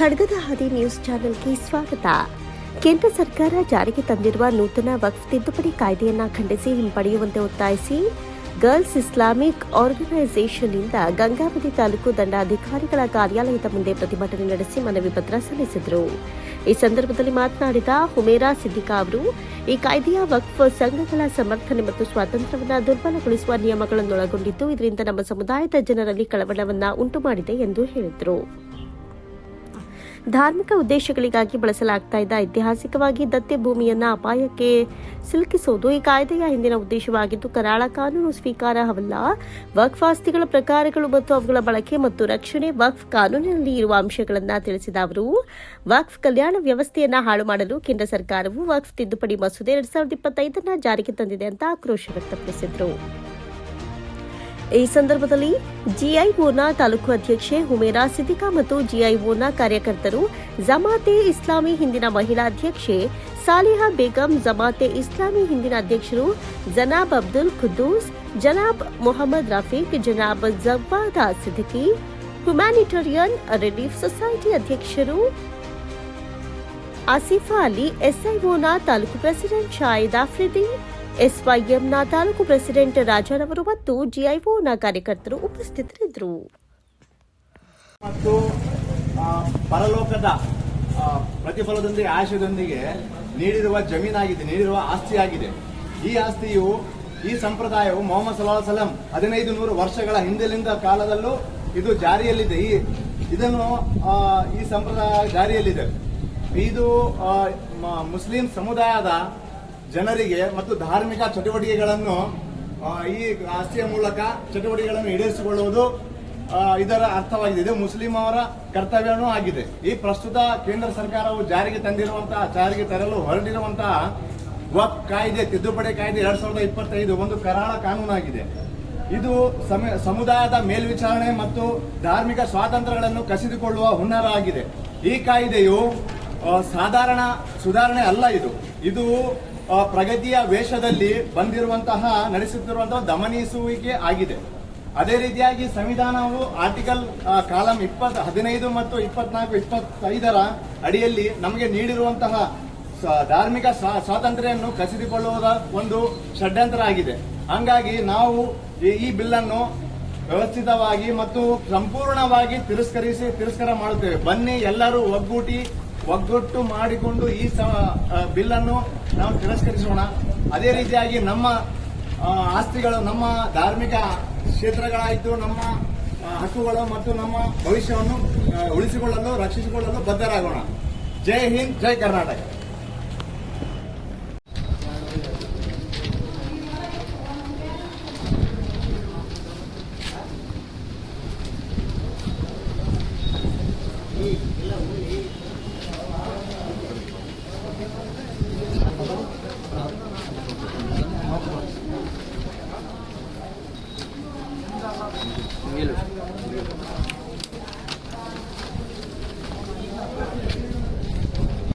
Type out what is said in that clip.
ಖಡ್ಗದ ಹಾದಿ ನ್ಯೂಸ್ ಚಾನೆಲ್ಗೆ ಸ್ವಾಗತ. ಕೇಂದ್ರ ಸರ್ಕಾರ ಜಾರಿಗೆ ತಂದಿರುವ ನೂತನ ವಕ್ಫ್ ತಿದ್ದುಪಡಿ ಕಾಯ್ದೆಯನ್ನು ಖಂಡಿಸಿ ಹಿಂಪಡೆಯುವಂತೆ ಒತ್ತಾಯಿಸಿ ಗರ್ಲ್ಸ್ ಇಸ್ಲಾಮಿಕ್ ಆರ್ಗನೈಸೇಷನ್ನಿಂದ ಗಂಗಾವತಿ ತಾಲೂಕು ದಂಡಾಧಿಕಾರಿಗಳ ಕಾರ್ಯಾಲಯದ ಮುಂದೆ ಪ್ರತಿಭಟನೆ ನಡೆಸಿ ಮನವಿ ಪತ್ರ ಸಲ್ಲಿಸಿದರು. ಈ ಸಂದರ್ಭದಲ್ಲಿ ಮಾತನಾಡಿದ ಹುಮೇರಾ ಸಿದ್ದಿಕಾ ಅವರು, ಈ ಕಾಯ್ದೆಯ ವಕ್ಫ್ ಸಂಘಗಳ ಸಮರ್ಥನೆ ಮತ್ತು ಸ್ವಾತಂತ್ರ್ಯವನ್ನು ದುರ್ಬಲಗೊಳಿಸುವ ನಿಯಮಗಳನ್ನೊಳಗೊಂಡಿದ್ದು, ಇದರಿಂದ ನಮ್ಮ ಸಮುದಾಯದ ಜನರಲ್ಲಿ ಕಳವಳವನ್ನು ಉಂಟು ಮಾಡಿದೆ ಎಂದು ಹೇಳಿದರು. ಧಾರ್ಮಿಕ ಉದ್ದೇಶಗಳಿಗಾಗಿ ಬಳಸಲಾಗ್ತಾ ಇದ್ದ ಐತಿಹಾಸಿಕವಾಗಿ ದತ್ತೆ ಭೂಮಿಯನ್ನ ಅಪಾಯಕ್ಕೆ ಸಿಲುಕಿಸುವುದು ಈ ಕಾಯ್ದೆಯ ಹಿಂದಿನ ಉದ್ದೇಶವಾಗಿದ್ದು, ಕರಾಳ ಕಾನೂನು ಸ್ವೀಕಾರಾರ್ಹವಲ್ಲ ವಕ್ಫ್ ಆಸ್ತಿಗಳ ಪ್ರಕಾರಗಳು ಮತ್ತು ಅವುಗಳ ಬಳಕೆ ಮತ್ತು ರಕ್ಷಣೆ ವಕ್ಫ್ ಕಾನೂನಿನಲ್ಲಿ ಇರುವ ಅಂಶಗಳನ್ನು ತಿಳಿಸಿದ ಅವರು, ವಕ್ಫ್ ಕಲ್ಯಾಣ ವ್ಯವಸ್ಥೆಯನ್ನು ಹಾಳು ಮಾಡಲು ಕೇಂದ್ರ ಸರ್ಕಾರವು ವಕ್ಫ್ ತಿದ್ದುಪಡಿ ಮಸೂದೆ ಎರಡ್ ಸಾವಿರದ ಇಪ್ಪತ್ತೈದನ್ನ ಜಾರಿಗೆ ತಂದಿದೆ ಅಂತ ಆಕ್ರೋಶ ವ್ಯಕ್ತಪಡಿಸಿದರು. ಈ ಸಂದರ್ಭದಲ್ಲಿ ಜಿಐಒನ ತಾಲೂಕು ಅಧ್ಯಕ್ಷೆ ಹುಮೇರಾ ಸಿದ್ದಿಕಾ ಮತ್ತು ಜಿಐಒನ ಕಾರ್ಯಕರ್ತರು ಜಮಾತೆ ಇಸ್ಲಾಮಿ ಹಿಂದಿನ ಮಹಿಳಾ ಅಧ್ಯಕ್ಷೆ ಸಾಲಿಹಾ ಬೇಗಂ ಜಮಾತೆ ಇಸ್ಲಾಮಿ ಹಿಂದಿನ ಅಧ್ಯಕ್ಷರು ಜನಾಬ್ Abdul Khuddus, ಜನಾಬ್ Mohammed Rafiq, ಜನಾಬ್ Jawad Siddiqui humanitarian relief society ಅಧ್ಯಕ್ಷರು ಆಸಿಫಾ ಅಲಿ ಎಸ್ಐಒನ ತಾಲೂಕು ಪ್ರೆಸಿಡೆಂಟ್ ಶಾಹಿದ್ ಆಫ್ರಿದಿ ಎಸ್ವೈಎಂನ ತಾಲೂಕು ಪ್ರೆಸಿಡೆಂಟ್ ರಾಜಾರವರು ಮತ್ತು ಜಿಐಒನ ಕಾರ್ಯಕರ್ತರು ಉಪಸ್ಥಿತರಿದ್ದರು. ಮತ್ತು ಪರಲೋಕದ ಪ್ರತಿಫಲದೊಂದಿಗೆ, ಆಶಯದೊಂದಿಗೆ ನೀಡಿರುವ ಜಮೀನಾಗಿದೆ, ನೀಡಿರುವ ಆಸ್ತಿಯಾಗಿದೆ. ಈ ಆಸ್ತಿಯು, ಈ ಸಂಪ್ರದಾಯವು ಮೊಹಮ್ಮದ್ ಸಲಾಹ್ ಸಲಂ ಹದಿನೈದು ನೂರು ವರ್ಷಗಳ ಹಿಂದಿನಿಂದ ಕಾಲದಲ್ಲೂ ಇದು ಜಾರಿಯಲ್ಲಿದೆ. ಈ, ಇದನ್ನು ಈ ಸಂಪ್ರದಾಯ ಜಾರಿಯಲ್ಲಿದೆ. ಇದು ಮುಸ್ಲಿಂ ಸಮುದಾಯದ ಜನರಿಗೆ ಮತ್ತು ಧಾರ್ಮಿಕ ಚಟುವಟಿಕೆಗಳನ್ನು ಈ ರಾಷ್ಟ್ರೀಯ ಮೂಲಕ ಚಟುವಟಿಕೆಗಳನ್ನು ಈಡೇರಿಸಿಕೊಳ್ಳುವುದು ಇದರ ಅರ್ಥವಾಗಿದೆ. ಇದು ಮುಸ್ಲಿಂ ಅವರ ಕರ್ತವ್ಯನೂ ಆಗಿದೆ. ಈ ಪ್ರಸ್ತುತ ಕೇಂದ್ರ ಸರ್ಕಾರವು ಜಾರಿಗೆ ತಂದಿರುವಂತಹ, ಜಾರಿಗೆ ತರಲು ಹೊರಟಿರುವಂತಹ ವಕ್ ಕಾಯ್ದೆ, ತಿದ್ದುಪಡಿ ಕಾಯ್ದೆ ಎರಡ್ ಸಾವಿರದ ಇಪ್ಪತ್ತೈದು ಒಂದು ಕರಾಳ ಕಾನೂನಾಗಿದೆ. ಇದು ಸಮ- ಸಮುದಾಯದ ಮೇಲ್ವಿಚಾರಣೆ ಮತ್ತು ಧಾರ್ಮಿಕ ಸ್ವಾತಂತ್ರ್ಯಗಳನ್ನು ಕಸಿದುಕೊಳ್ಳುವ ಹುನ್ನಾರ ಆಗಿದೆ. ಈ ಕಾಯ್ದೆಯು ಸಾಧಾರಣ ಸುಧಾರಣೆ ಅಲ್ಲ ಇದು. ಇದು ಪ್ರಗತಿಯ ವೇಷದಲ್ಲಿ ಬಂದಿರುವಂತಹ, ನಡೆಸುತ್ತಿರುವಂತಹ ದಮನಿಸುವಿಕೆ ಆಗಿದೆ. ಅದೇ ರೀತಿಯಾಗಿ ಸಂವಿಧಾನವು ಆರ್ಟಿಕಲ್ ಕಾಲಂ ಇಪ್ಪತ್, ಹದಿನೈದು ಮತ್ತು ಇಪ್ಪತ್ನಾಲ್ಕು, ಇಪ್ಪತ್ತೈದರ ಅಡಿಯಲ್ಲಿ ನಮಗೆ ನೀಡಿರುವಂತಹ ಧಾರ್ಮಿಕ ಸ್ವಾ- ಸ್ವಾತಂತ್ರ್ಯವನ್ನು ಕಸಿದುಕೊಳ್ಳುವುದ ಒಂದು ಷಡ್ಯಂತ್ರ ಆಗಿದೆ. ಹಂಗಾಗಿ ನಾವು ಈ ಬಿಲ್ಲನ್ನು ವ್ಯವಸ್ಥಿತವಾಗಿ ಮತ್ತು ಸಂಪೂರ್ಣವಾಗಿ ತಿರಸ್ಕರಿಸಿ, ತಿರಸ್ಕಾರ ಮಾಡುತ್ತೇವೆ. ಬನ್ನಿ ಎಲ್ಲರೂ ಒಗ್ಗೂಟಿ ಒಗ್ಗಟ್ಟು ಮಾಡಿಕೊಂಡು ಈ ಬಿಲ್ ಅನ್ನು ನಾವು ತಿರಸ್ಕರಿಸೋಣ. ಅದೇ ರೀತಿಯಾಗಿ ನಮ್ಮ ಆಸ್ತಿಗಳು, ನಮ್ಮ ಧಾರ್ಮಿಕ ಕ್ಷೇತ್ರಗಳಾಯಿತು, ನಮ್ಮ ಹಕ್ಕುಗಳು ಮತ್ತು ನಮ್ಮ ಭವಿಷ್ಯವನ್ನು ಉಳಿಸಿಕೊಳ್ಳಲು, ರಕ್ಷಿಸಿಕೊಳ್ಳಲು ಬದ್ಧರಾಗೋಣ. ಜೈ ಹಿಂದ್, ಜೈ ಕರ್ನಾಟಕ. Geliyor.